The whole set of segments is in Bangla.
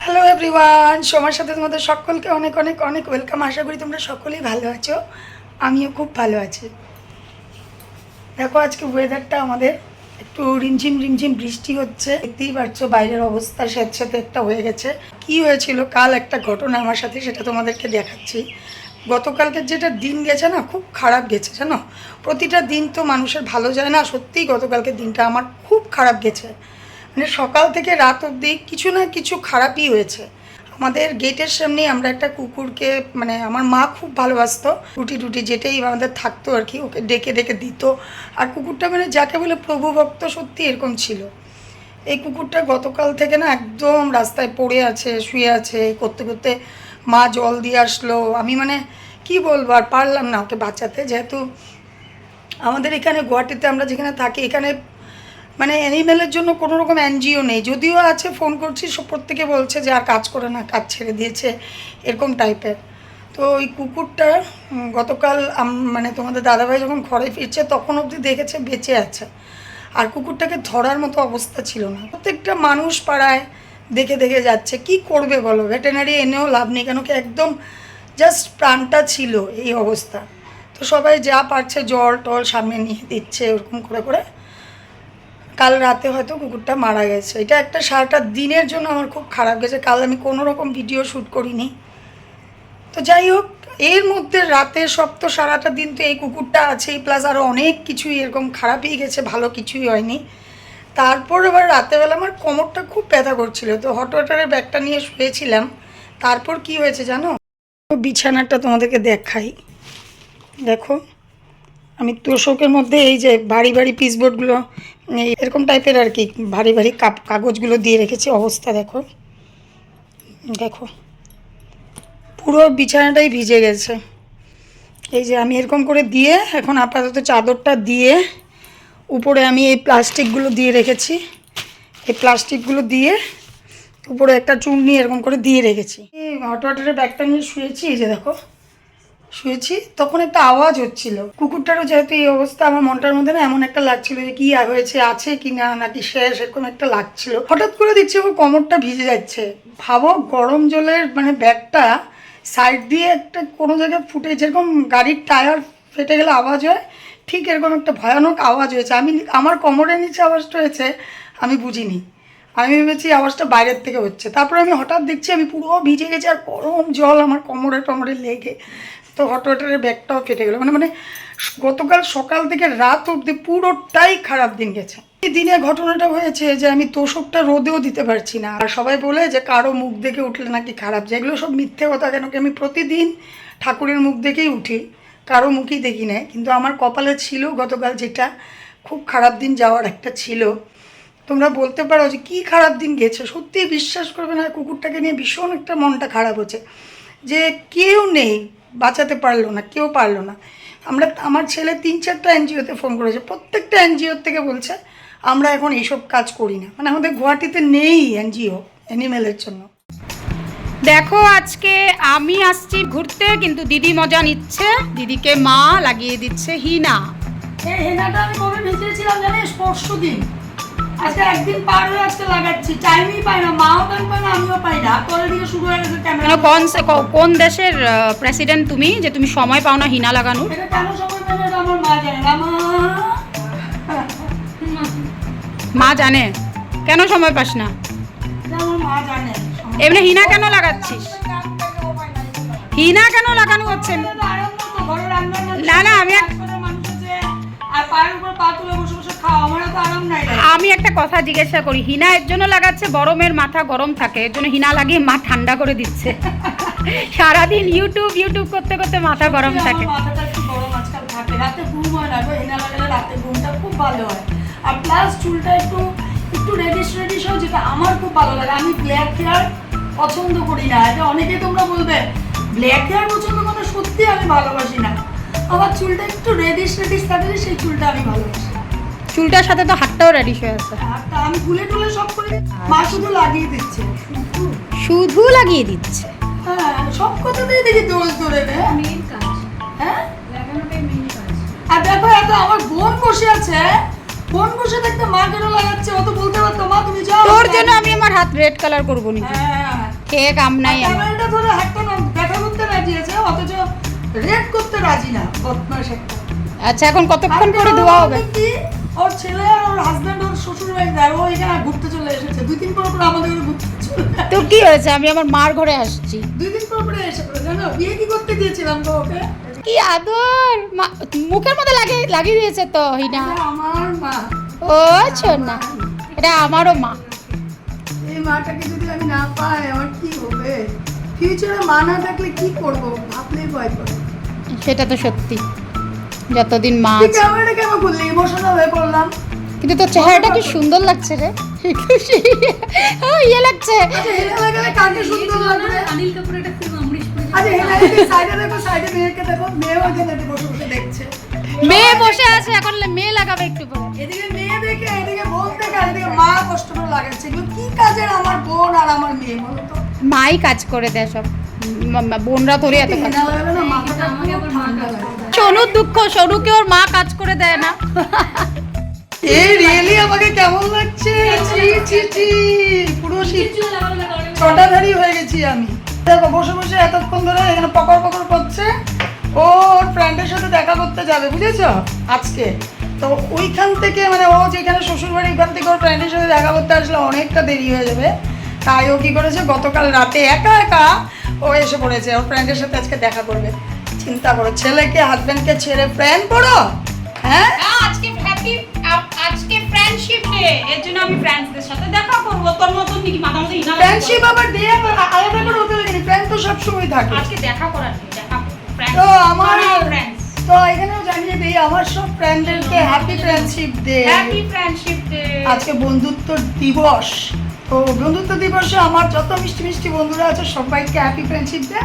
হ্যালো এভরিওয়ান সময়ের সাথে তোমাদের সকলকে অনেক অনেক অনেক ওয়েলকাম আশা করি তোমরা সকলেই ভালো আছো। আমিও খুব ভালো আছি। দেখো, আজকে ওয়েদারটা আমাদের একটু রিমঝিম রিমঝিম বৃষ্টি হচ্ছে। দেখতেই পারছ, বাইরের অবস্থা স্যাঁতস্যাঁতে একটা হয়ে গেছে। কি হয়েছিল? কাল একটা ঘটনা আমার সাথে, সেটা তোমাদেরকে দেখাচ্ছি। গতকালকে যেটা দিন গেছে না, খুব খারাপ গেছে, জানো? প্রতিটা দিন তো মানুষের ভালো যায় না। সত্যিই গতকালকে দিনটা আমার খুব খারাপ গেছে। মানে সকাল থেকে রাত অবধি কিছু না কিছু খারাপই হয়েছে। আমাদের গেটের সামনেই আমরা একটা কুকুরকে মানে আমার মা খুব ভালোবাসতো। রুটি টুটি যেটাই আমাদের থাকতো আর কি, ওকে ডেকে ডেকে দিত। আর কুকুরটা মানে যাকে বলে প্রভু ভক্ত সত্যি এরকম ছিল। এই কুকুরটা গতকাল থেকে না একদম রাস্তায় পড়ে আছে, শুয়ে আছে, করতে করতে মা জল দিয়ে আসলো। আমি মানে কি বলব, আর পারলাম না ওকে বাঁচাতে। যেহেতু আমাদের এখানে গুয়াহাটিতে আমরা যেখানে থাকি, এখানে মানে অ্যানিমেলের জন্য কোনো রকম এনজিও নেই। যদিও আছে ফোন করছি, সব প্রত্যেকে বলছে যে আর কাজ করে না, কাজ ছেড়ে দিয়েছে, এরকম টাইপের তো ওই কুকুরটা গতকাল মানে তোমাদের দাদাভাই যখন ঘরে ফিরছে, তখন অবধি দেখেছে, বেঁচে আছে। আর কুকুরটাকে ধরার মতো অবস্থা ছিল না। প্রত্যেকটা মানুষ পাড়ায় দেখে দেখে যাচ্ছে, কি করবে বলো? ভেটেনারি এনেও লাভ নেই, কেন কি একদম জাস্ট প্রাণটা ছিল এই অবস্থা। তো সবাই যা পারছে, জল টল সামনে নিয়ে দিচ্ছে, ওরকম করে করে। কাল রাতে হয়তো কুকুরটা মারা গেছে। এটা একটা সারাটা দিনের জন্য আমার খুব খারাপ গেছে। কাল আমি কোনো রকম ভিডিও শ্যুট করিনি। তো যাই হোক, এর মধ্যে রাতে সব তো সারাটা দিন তো এই কুকুরটা আছেই প্লাস আরও অনেক কিছুই এরকম খারাপই গেছে, ভালো কিছুই হয়নি। তারপর এবার রাতেবেলা আমার কোমরটা খুব ব্যথা করছিল। তো হট ওয়াটারের ব্যাগটা নিয়ে শুয়েছিলাম। তারপর কি হয়েছে জানো? বিছানাটা তোমাদেরকে দেখাই। দেখো। আমি তোষকের মধ্যে এই যে ভারী ভারী পিসবোর্ডগুলো এরকম টাইপের আর কি, ভারী ভারী কাপ, কাগজগুলো দিয়ে রেখেছি, অবস্থা দেখো। দেখো। পুরো বিছানাটাই ভিজে গেছে। এই যে আমি এরকম করে দিয়ে, এখন আপাতত চাদরটা দিয়ে, উপরে আমি এই প্লাস্টিকগুলো দিয়ে রেখেছি। এই প্লাস্টিকগুলো দিয়ে, উপরে একটা চুন্নি এরকম করে দিয়ে রেখেছি। হট ওয়াটারের ব্যাগটা নিয়ে শুয়েছি, এই যে দেখো। শুয়েছি, তখন একটা আওয়াজ হচ্ছিল। কুকুরটারও যেহেতু এই অবস্থা, আমার মনটার মধ্যে না এমন একটা লাগছিল যে কি হয়েছে, আছে কি না, নাকি শেষ, এরকম একটা লাগছিল। হঠাৎ করে দেখছি ওর কোমরটা ভিজে যাচ্ছে। ভাবো, গরম জলের মানে ব্যাগটা সাইড দিয়ে একটা কোনো জায়গায় ফুটে, যেরকম গাড়ির টায়ার ফেটে গেলে আওয়াজ হয়, ঠিক এরকম একটা ভয়ানক আওয়াজ হয়েছে। আমি আমার কোমরের নিচে আওয়াজটা হয়েছে, আমি বুঝিনি। আমি ভেবেছি আওয়াজটা বাইরের থেকে হচ্ছে। তারপরে আমি হঠাৎ দেখছি আমি পুরো ভিজে গেছি আর গরম জল আমার কোমরে টমরে লেগে তো হট ব্যাগটাও কেটে গেলো। মানে মানে গতকাল সকাল থেকে রাত অবধি পুরোটাই খারাপ দিন গেছে। এই দিনে ঘটনাটা হয়েছে যে, আমি তোষকটা রোদেও দিতে পারছি না। আর সবাই বলে যে, কারও মুখ দেখে উঠলে নাকি খারাপ। যেগুলো সব মিথ্যে কথা কেন কি আমি প্রতিদিন ঠাকুরের মুখ দেখেই উঠি? কারও মুখই দেখি না কিন্তু আমার কপালে ছিল গতকাল যেটা, খুব খারাপ দিন যাওয়ার একটা ছিল। তোমরা বলতে পারো যে, কী খারাপ দিন গেছে? সত্যিই বিশ্বাস করবে না, কুকুরটাকে নিয়ে ভীষণ একটা মনটা খারাপ হচ্ছে। যে কেউ নেই বাঁচাতে পারল না কেউ পারল না। আমরা আমার ছেলে তিন চারটা এনজিওতে ফোন করেছে প্রত্যেকটা এনজিওর থেকে বলছে আমরা এখন এইসব কাজ করি না। মানে আমাদের গুয়াহাটিতে নেই এনজিও অ্যানিমেলের জন্য। দেখো আজকে আমি আসছি ঘুরতে কিন্তু দিদি মজা নিচ্ছে। দিদিকে মা লাগিয়ে দিচ্ছে হিনা। এই হেনাটা আমি কবে ভেজেছিলাম জানিস? পরশু দিন আজকে একদিন পার হয়ে আজকে লাগাচ্ছি। টাইমই পাই না মাও টাইম পায় না আমিও পাই না। পরের দিকে শুরু হয়ে গেছে কেন ক্যামেরা কোন কোন দেশের প্রেসিডেন্ট তুমি যে তুমি সময় পাও না হিনা লাগানোর? এটা কেন সময় পাই না আমার মা জানে। না মা জানে? কেন সময় পাস না? এমনি হিনা কেন লাগাচ্ছিস? হিনা কেন লাগানো হচ্ছে? না, না, আমি এক- আর পায়ের উপর পা তুলে বসে বসে খাওয়া আমার তো আরাম নাই। আমি একটা কথা জিজ্ঞাসা করি হিনা এর জন্য লাগাচ্ছে গরমের মাথা গরম থাকে এর জন্য হিনা লাগিয়ে মা ঠান্ডা করে দিচ্ছে? সারাদিন ইউটিউব ইউটিউব করতে করতে মাথা গরম থাকে। মাথাটা একটু গরম আজকাল থাকে রাতে ঘুম হয় না গো, লাগালে রাতে ঘুমটা খুব ভালো হয়। আর প্লাস চুলটা একটু একটু রেডিশ রেডিশ হয় যেটা আমার খুব ভালো লাগে। আমি ব্ল্যাক হেয়ার পছন্দ করি না। এটা অনেকেই তোমরা বলবে ব্ল্যাক হেয়ার পছন্দ করে সত্যি আমি ভালোবাসি না। আমার চুলটা একটু রেডিশ রেডিশ থাকলে সেই চুলটা আমি ভালোবাসি। চুলটার সাথে তো হাতটাও রেডি হয়ে আছে। আর তা আমি গুলে টুলে সব করি মা শুধু লাগিয়ে দিচ্ছে। শুধু লাগিয়ে দিচ্ছে? হ্যাঁ সব কথাতেই দেখি দোষ ধরে রে হ্যাঁ? আর দেখো এত আমার বোন বসে আছে। বোন বসে থাকতে মা কেন লাগাচ্ছে? ও তো বলতে পারতো মা তুমি যাও তোর জন্য আমি আমার হাত রেড কালার করব নি। হ্যাঁ। খেয়ে কাম নাই আমার। ক্যামেরাটা ধরে হাতটা দেখা করতে রাজি আছে অথচ রেড করতে রাজি না বদমাস একটা। আচ্ছা এখন কতক্ষণ পরে ধোয়া হবে? কি, ওর ছেলে আর ওর হাজবেন্ড ওর শ্বশুর বাড়ি যায় ও এখানে ঘুরতে চলে এসেছে। দুই দিন পর পর আমাদের ঘরে ঘুরতে তো কি হয়েছে? আমি আমার মার ঘরে আসছি। দুই দিন পর পরে এসে পড়ে জানো? বিয়ে কি করতে দিয়েছিলাম তো ওকে? কি আদর! মুখের মধ্যে লাগিয়ে লাগিয়ে দিয়েছে তো হিনা। আমার মা। ও না এটা আমারও মা। এই মাটাকে যদি আমি না পাই আমার কি হবে? ফিউচারে মা না থাকলে কি করব? ভাবলেই ভয় করে। সেটা তো সত্যি। যতদিন মা ক্যামেরাটা কেন খুললি? ইমোশনাল হয়ে পড়লাম। কিন্তু তোর চেহারাটা কি সুন্দর লাগছে রে? ও, ইয়ে লাগছে। আচ্ছা কাকে সুন্দর লাগবে? অনিল কাপুর আচ্ছা সাইডে দেখো সাইডে মেয়েকে দেখো। মেয়েও এখানে বসে বসে দেখছে। মেয়ে বসে আছে এখন মেয়ে লাগাবে একটু পরে। এদিকে মেয়ে দেখে এদিকে বোন দেখে এদিকে মা কষ্ট করে লাগাচ্ছে। এগুলো কি কাজের আমার বোন আর আমার মেয়ে বলো তো? মাই কাজ করে দেয় সব। বোনরা তোরে এত সোনুর দুঃখ, সোনুকে ওর মা কাজ করে দেয় না। এই রিয়েলি আমাকে কেমন লাগছে? পুরো হয়ে গেছি আমি। বসে এতক্ষণ ধরে এখানে করছে। ও ওর সাথে দেখা করতে যাবে, বুঝেছ? আজকে। তো ওইখান থেকে মানে যেখানে শ্বশুরবাড়ি থেকে ওর ফ্রেন্ডের সাথে দেখা করতে আসলে অনেকটা দেরি হয়ে যাবে। তাই ও কি করেছে? গতকাল রাতে একা একা ও এসে পড়েছে ওর ফ্রেন্ডের সাথে আজকে দেখা করবে। চিন্তা করো ছেলেকে হাজব্যান্ডকে ছেড়ে ফ্রেন্ড করো? হ্যাঁ? আজকে হ্যাপি আজকে ফ্রেন্ডশিপ ডে এর জন্য আমি ফ্রেন্ডসদের সাথে দেখা করব। তোর মতন নাকি মাথা মতো হিনা ফ্রেন্ডশিপ আবার ডে আলাদা করে হতে লাগে ফ্রেন্ড তো সবসময় থাকে। আজকে দেখা করার দেখা তো আমার ফ্রেন্ডস তো এখানেও জানিয়ে দিই আমার সব ফ্রেন্ডদেরকে happy friendship day happy friendship day আজকে বন্ধুত্ব দিবস। তো বন্ধুত্ব দিবসে আমার যত মিষ্টি মিষ্টি বন্ধুরা আছে সবাইকে হ্যাপি ফ্রেন্ডশিপ ডে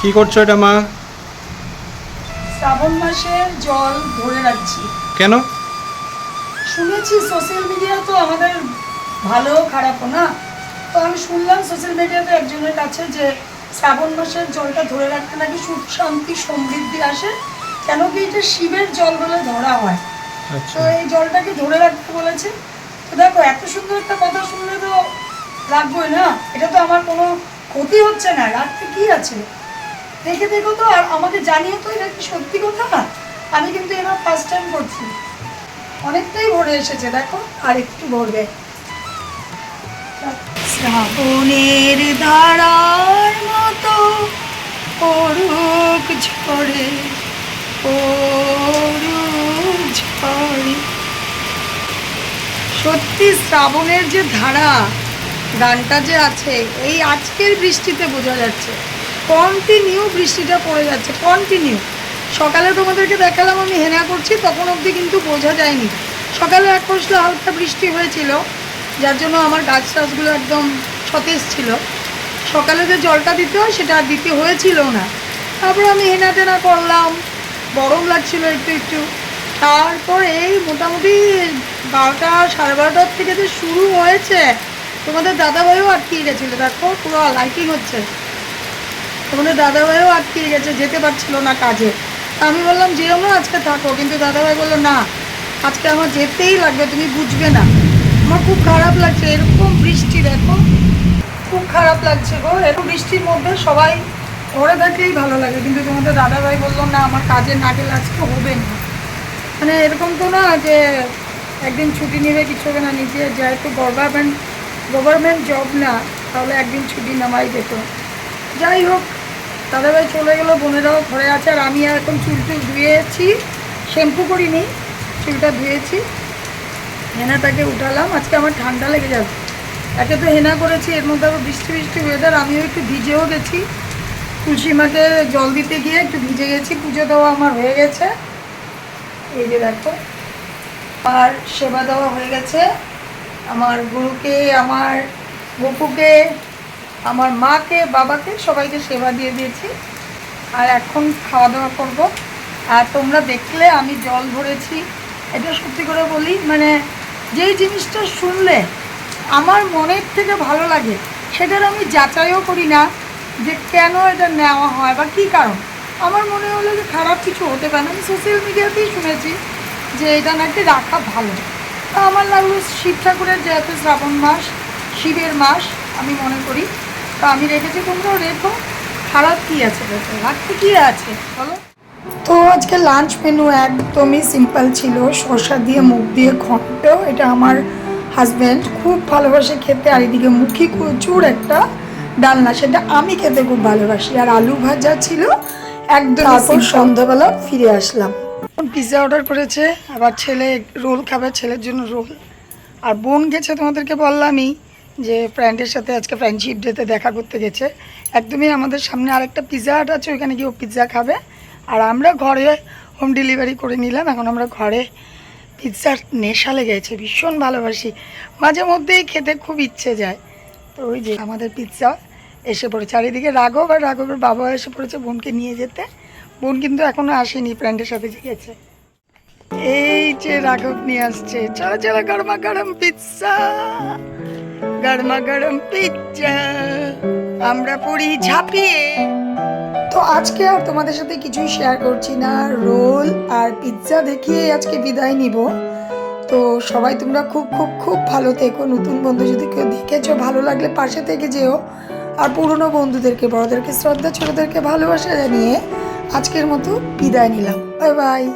কি করছ এটা মা? শ্রাবণ মাসের জল ধরে রাখছি। কেন? শুনেছি সোশ্যাল মিডিয়া তো আমাদের ভালো খারাপও না? তো আমি শুনলাম সোশ্যাল মিডিয়াতে একজনের কাছে যে শ্রাবণ মাসের জলটা ধরে রাখতে নাকি সুখ শান্তি সমৃদ্ধি আসে কেন কি এটা শিবের জল বলে ধরা হয়? আচ্ছা। তো এই জলটাকে ধরে রাখতে বলেছে। তো দেখো এত সুন্দর একটা কথা শুনলে তো রাখবোই না? এটা তো আমার কোনো ক্ষতি হচ্ছে না রাখতে কি আছে? দেখে দেখো তো আর আমাকে জানিয়ে তো এটা কি সত্যি কথা? না আমি কিন্তু এবার ফার্স্ট টাইম করছি। অনেকটাই ভরে এসেছে দেখো আর একটু ভরবে। শ্রাবণের ধারার মতো পড়ুক ঝরে পড়ুক সত্যি শ্রাবণের যে ধারা, গানটা যে আছে, এই আজকের বৃষ্টিতে বোঝা যাচ্ছে। কন্টিনিউ বৃষ্টিটা পড়ে যাচ্ছে কন্টিনিউ সকালে তোমাদেরকে দেখালাম, আমি হেনা করছি, তখন অবধি কিন্তু বোঝা যায়নি। সকালে এক পশলা হালকা বৃষ্টি হয়েছিল যার জন্য আমার গাছ টাছগুলো একদম সতেজ ছিল। সকালে যে জলটা দিতে হয়, সেটা আর দিতে হয়েছিল না। তারপর আমি হেনা টেনা করলাম, গরম লাগছিল একটু একটু। তারপর এই মোটামুটি বারোটা, সাড়ে বারোটার থেকে যে শুরু হয়েছে, তোমাদের দাদাভাইও আটকিয়ে গেছিল। দেখো, পুরো লাইটিং হচ্ছে। তোমাদের দাদাভাইও আটকিয়ে গেছে, যেতে পারছিল না কাজে। আমি বললাম, যেও আজকে থাকো। কিন্তু দাদাভাই বলল, না, আজকে আমার যেতেই লাগবে, তুমি বুঝবে না। আমার খুব খারাপ লাগছে, এরকম বৃষ্টি দেখো। খুব খারাপ লাগছে গো, এরকম বৃষ্টির মধ্যে সবাই ঘরে থাকলেই ভালো লাগে। কিন্তু তোমাদের দাদাভাই বলল, না, আমার কাজে না গেলে আজকে হবে না। মানে এরকম তো না যে একদিন ছুটি নেবে কিছু হবে না নিজে যেহেতু গভর্নমেন্ট গভর্নমেন্ট জব না, তাহলে একদিন ছুটি নেওয়াই যেত যাই হোক, দাদাভাই চলে গেলো, বোনেরাও ঘরে আছে, আর আমি এখন চুল টুল ধুয়েছি শ্যাম্পু করিনি, চুলটা ধুয়েছি। হেনাটাকে উঠালাম, আজকে আমার ঠান্ডা লেগে যাবে। একে তো হেনা করেছি, এর মধ্যে আবার বৃষ্টি বৃষ্টি ওয়েদার আমিও একটু ভিজেও গেছি। তুলসী মাকে জল দিতে গিয়ে একটু ভিজে গেছি, পুজো দেওয়া আমার হয়ে গেছে। এই যে দেখো আর সেবা দেওয়া হয়ে গেছে। আমার গুরুকে, আমার গপুকে আমার মাকে, বাবাকে সবাইকে সেবা দিয়ে দিয়েছি। আর এখন খাওয়া দাওয়া করব। আর তোমরা দেখলে আমি জল ভরেছি এটা সত্যি করে বলি মানে যেই জিনিসটা শুনলে আমার মনের থেকে ভালো লাগে, সেটার আমি যাচাইও করি না যে কেন এটা নেওয়া হয় বা কী কারণ। আমার মনে হলো যে খারাপ কিছু হতে পারে আমি সোশ্যাল মিডিয়াতেই শুনেছি যে এটা নাকি রাখা ভালো। তা আমার লাগল শিব ঠাকুরের যেহেতু শ্রাবণ মাস, শিবের মাস, আমি মনে করি। তো আমি রেখেছি তোমরাও রেখো। খারাপ কী আছে রাখতে কী আছে? বলো। তো আজকে লাঞ্চ মেনু একদমই সিম্পল ছিল। শসা দিয়ে মুখ দিয়ে ঘন্ট এটা আমার হাজব্যান্ড খুব ভালোবাসে খেতে। আর এদিকে মুখি প্রচুর একটা ডালনা সেটা আমি খেতে খুব ভালোবাসি। আর আলু ভাজা ছিল একদম সন্ধ্যাবেলা ফিরে আসলাম। পিৎজা অর্ডার করেছে আবার ছেলে রোল খাবে ছেলের জন্য রোল। আর বোন গেছে তোমাদেরকে বললামই যে ফ্রেন্ডের সাথে আজকে ফ্রেন্ডশিপ ডেতে দেখা করতে গেছে। একদমই আমাদের সামনে আরেকটা পিৎজা হাট আছে ওইখানে গিয়ে ও পিৎজা খাবে। আর আমরা ঘরে হোম ডেলিভারি করে নিলাম। এখন আমরা ঘরে পিৎজার নেশা লেগে গেছে ভীষণ ভালোবাসি। মাঝে মধ্যেই খেতে খুব ইচ্ছে যায়। তো ওই যে আমাদের পিৎজা এসে পড়েছে। চারিদিকে রাঘব আর রাঘবের বাবা এসে পড়েছে বোনকে নিয়ে যেতে। বোন কিন্তু এখনও আসেনি ফ্রেন্ডের সাথে গেছে এই যে রাঘব নিয়ে আসছে। চলো চলো, গরমা গরম পিৎজা গরমা গরম পিৎজা আমরা পুরি ঝাঁপিয়ে আজকে আর তোমাদের সাথে কিছুই শেয়ার করছি না। রোল আর পিৎজা দেখিয়ে আজকে বিদায় নিব। তো সবাই তোমরা খুব খুব খুব ভালো থেকো। নতুন বন্ধু যদি কেউ দেখেছ, ভালো লাগলে পাশে থেকে যেও। আর পুরনো বন্ধুদেরকে, বড়দেরকে, শ্রদ্ধা ছোটদেরকে ভালোবাসা জানিয়ে আজকের মতো বিদায় নিলাম। Bye bye.